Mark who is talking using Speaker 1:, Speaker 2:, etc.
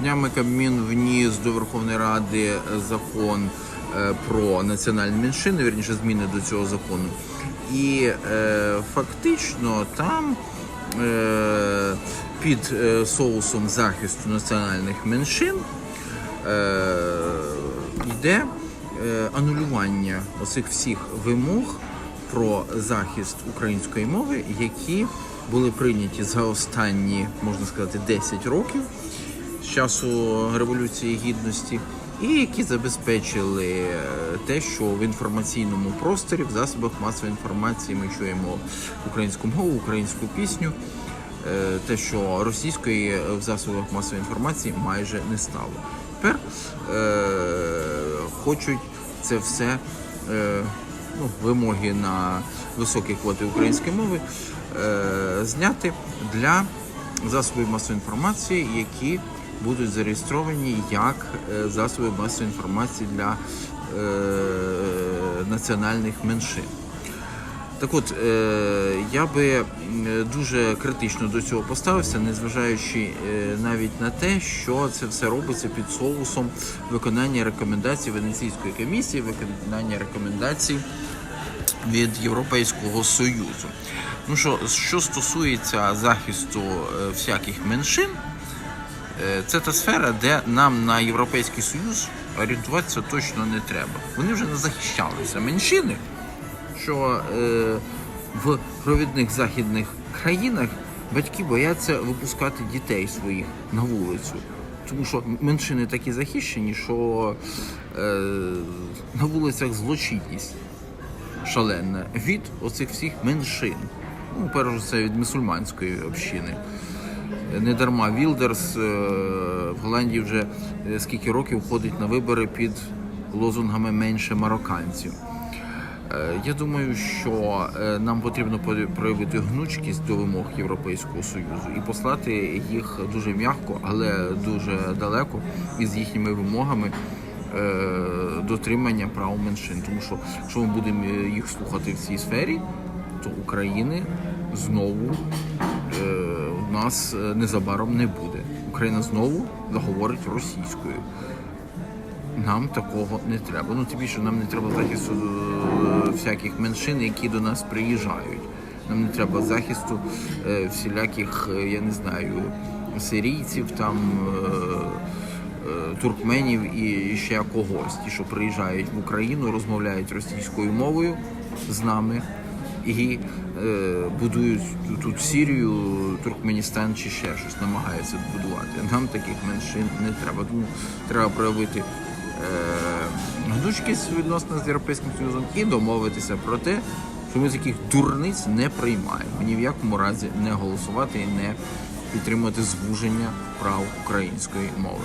Speaker 1: Днями Кабмін вніс до Верховної Ради закон е, про національні меншини, вірніше зміни до цього закону. І е, фактично там е, під е, соусом захисту національних меншин е, йде е, анулювання оцих всіх вимог про захист української мови, які були прийняті за останні, можна сказати, 10 років часу Революції Гідності, і які забезпечили е, те, що в інформаційному просторі, в засобах масової інформації ми чуємо українську мову, українську пісню. Е, Те, що російської в засобах масової інформації майже не стало. Тепер е, хочуть це все е, ну, вимоги на високі квоти української мови е, зняти для засобів масової інформації, які будуть зареєстровані як е, засоби масової інформації для е, національних меншин. Так от, е, я би дуже критично до цього поставився, незважаючи е, навіть на те, що це все робиться під соусом виконання рекомендацій Венеційської комісії, виконання рекомендацій від Європейського Союзу. Ну що, що стосується захисту всяких меншин, Це та сфера, де нам на Європейський Союз орієнтуватися точно не треба. Вони вже не захищалися. Меншини, що е, в провідних західних країнах батьки бояться випускати дітей своїх на вулицю. Тому що меншини такі захищені, що е, на вулицях злочинність шалена від оцих всіх меншин. Ну, перш за все, від мусульманської общини. Не дарма Вілдерс е, в Голландії вже е, скільки років ходить на вибори під лозунгами менше марокканців. Е, Я думаю, що нам потрібно проявити гнучкість до вимог Європейського Союзу і послати їх дуже м'яко, але дуже далеко із їхніми вимогами дотримання прав меншин. Тому що якщо ми будемо їх слухати в цій сфері, то України знову нас е, незабаром не буде. Україна знову заговорить російською. Нам такого не треба. Ну тим більше нам не треба захисту е, всяких меншин, які до нас приїжджають. Нам не треба захисту е, всіляких, я не знаю, сирійців, там туркменів і ще когось, ті, що приїжджають в Україну, розмовляють російською мовою з нами і е, будують тут Сірію, Туркменістан чи ще щось намагаються будувати. Нам таких меншин не треба. Тому треба проявити е, гнучкість відносно з Європейським Союзом і домовитися про те, що ми таких дурниць не приймаємо. Ні в якому разі не голосувати і не підтримувати звуження прав української мови.